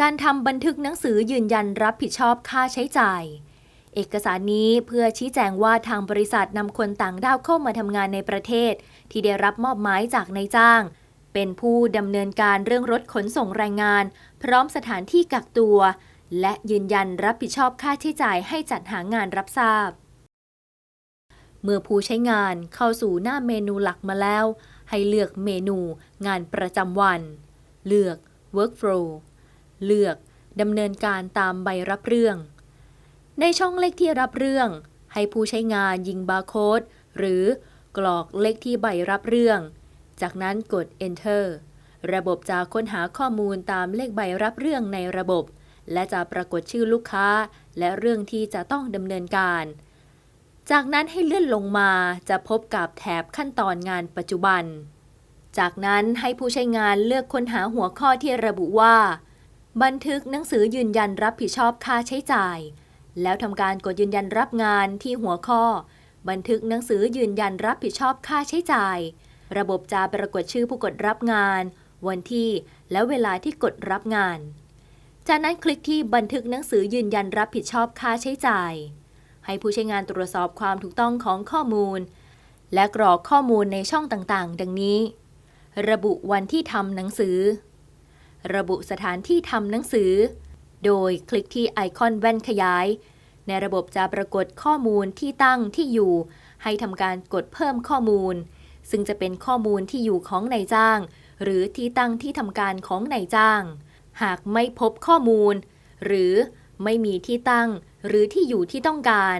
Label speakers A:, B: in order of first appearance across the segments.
A: การทำบันทึกหนังสือยืนยันรับผิดชอบค่าใช้จ่าย เอกสารนี้เพื่อชี้แจงว่าทางบริษัทนำคนต่างด้าวเข้ามาทำงานในประเทศ ที่ได้รับมอบหมายจากนายจ้าง เป็นผู้ดำเนินการเรื่องรถขนส่งแรงงาน พร้อมสถานที่กักตัว และยืนยันรับผิดชอบค่าใช้จ่ายให้จัดหางานรับทราบ เมื่อผู้ใช้งานเข้าสู่หน้าเมนูหลักมาแล้ว ให้เลือกเมนูงานประจำวัน เลือก workflow เลือกดำเนินการตามใบรับเรื่อง ในช่องเลขที่รับเรื่อง ให้ผู้ใช้งานยิงบาร์โค้ดหรือกรอกเลขที่ใบรับเรื่อง จากนั้นกด enter ระบบจะค้นหาข้อมูลตามเลขใบรับเรื่องในระบบ และจะปรากฏชื่อลูกค้า และเรื่องที่จะต้องดำเนินการ จากนั้นให้เลื่อนลงมาจะพบกับแถบขั้นตอนงานปัจจุบัน จากนั้นให้ผู้ใช้งานเลือกค้นหาหัวข้อที่ระบุว่า บันทึกหนังสือยืนยันรับผิดชอบค่าใช้จ่าย แล้วทำการกดยืนยันรับงานที่หัวข้อ บันทึกหนังสือยืนยันรับผิดชอบค่าใช้จ่าย ระบบจะปรากฏชื่อผู้กดรับงาน วันที่และเวลาที่กดรับงาน จากนั้นคลิกที่บันทึกหนังสือยืนยันรับผิดชอบค่าใช้จ่าย ให้ผู้ใช้งานตรวจสอบความถูกต้องของข้อมูล และกรอกข้อมูลในช่องต่างๆ ดังนี้ ระบุวันที่ทำหนังสือ ระบุสถานที่ทำหนังสือ โดยคลิกที่ไอคอนแว่นขยาย ในระบบจะปรากฏข้อมูลที่ตั้งที่อยู่ ให้ทำการกดเพิ่มข้อมูล ซึ่งจะเป็นข้อมูลที่อยู่ของนายจ้าง หรือที่ตั้งที่ทำการของนายจ้าง หากไม่พบข้อมูล หรือไม่มีที่ตั้ง หรือที่อยู่ที่ต้องการ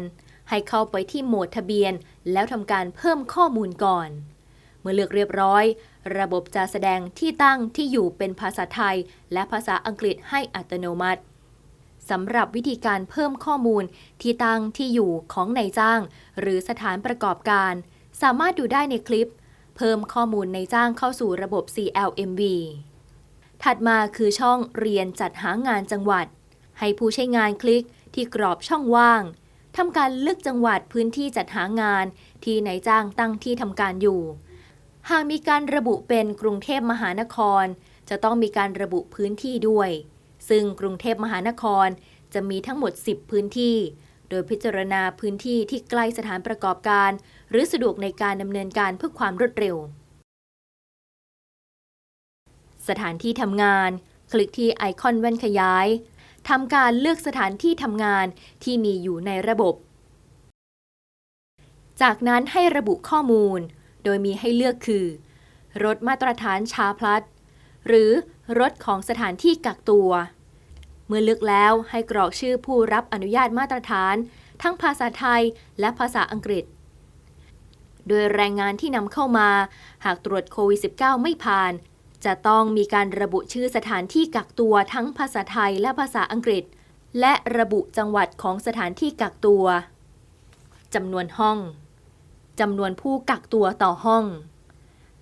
A: ให้เข้าไปที่โหมดทะเบียน แล้วทำการเพิ่มข้อมูลก่อน เมื่อเลือกเรียบร้อย ระบบจะแสดงที่ตั้งที่อยู่เป็นภาษาไทย และภาษาอังกฤษให้อัตโนมัติสำหรับวิธีการเพิ่มข้อมูลที่ตั้งที่อยู่ของนายจ้าง หรือสถานประกอบการ สามารถดูได้ในคลิป เพิ่มข้อมูลในจ้างเข้าสู่ระบบ CLMV ถัดมาคือช่องเรียนจัดหางานจังหวัด ให้ผู้ใช้งานคลิกที่กรอบช่องว่างทำการเลือกจังหวัดพื้นที่จัดหางานที่นายจ้างตั้งที่ทำการอยู่ หากมีการระบุเป็นกรุงเทพมหานคร จะต้องมีการระบุพื้นที่ด้วย ซึ่งกรุงเทพมหานครจะมีทั้งหมด 10 พื้นที่ โดยพิจารณาพื้นที่ที่ใกล้สถานประกอบการ หรือสะดวกในการดำเนินการเพื่อความรวดเร็ว สถานที่ทำงาน คลิกที่ไอคอนแว่นขยายทำการเลือกสถานที่ทำงานที่มีอยู่ในระบบ จากนั้นให้ระบุข้อมูล โดยมีให้เลือกคือ รถมาตรฐานชาพลัดหรือรถของสถานที่กักตัว เมื่อเลือกแล้วให้กรอกชื่อผู้รับอนุญาตมาตรฐาน ทั้งภาษาไทยและภาษาอังกฤษ โดยแรงงานที่นำเข้ามา หากตรวจโควิด -19 ไม่ผ่าน จะต้องมีการระบุชื่อสถานที่กักตัวทั้งภาษาไทยและภาษาอังกฤษ และระบุจังหวัดของสถานที่กักตัวจำนวนห้อง จำนวนผู้กักตัวต่อห้อง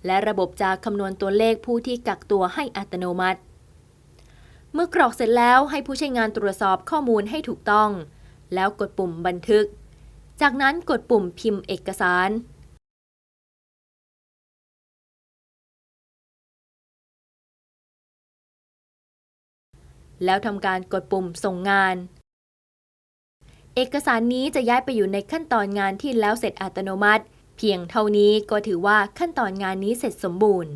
A: และระบบจะคำนวณตัวเลขผู้ที่กักตัวให้อัตโนมัติ เมื่อกรอกเสร็จแล้วให้ผู้ใช้งานตรวจสอบข้อมูลให้ถูกต้อง แล้วกดปุ่มบันทึก จากนั้นกดปุ่มพิมพ์เอกสารแล้วทำการกดปุ่มส่งงาน เอกสารนี้จะย้ายไปอยู่ในขั้นตอนงานที่แล้วเสร็จอัตโนมัติ เพียงเท่านี้ก็ถือว่าขั้นตอนงานนี้เสร็จสมบูรณ์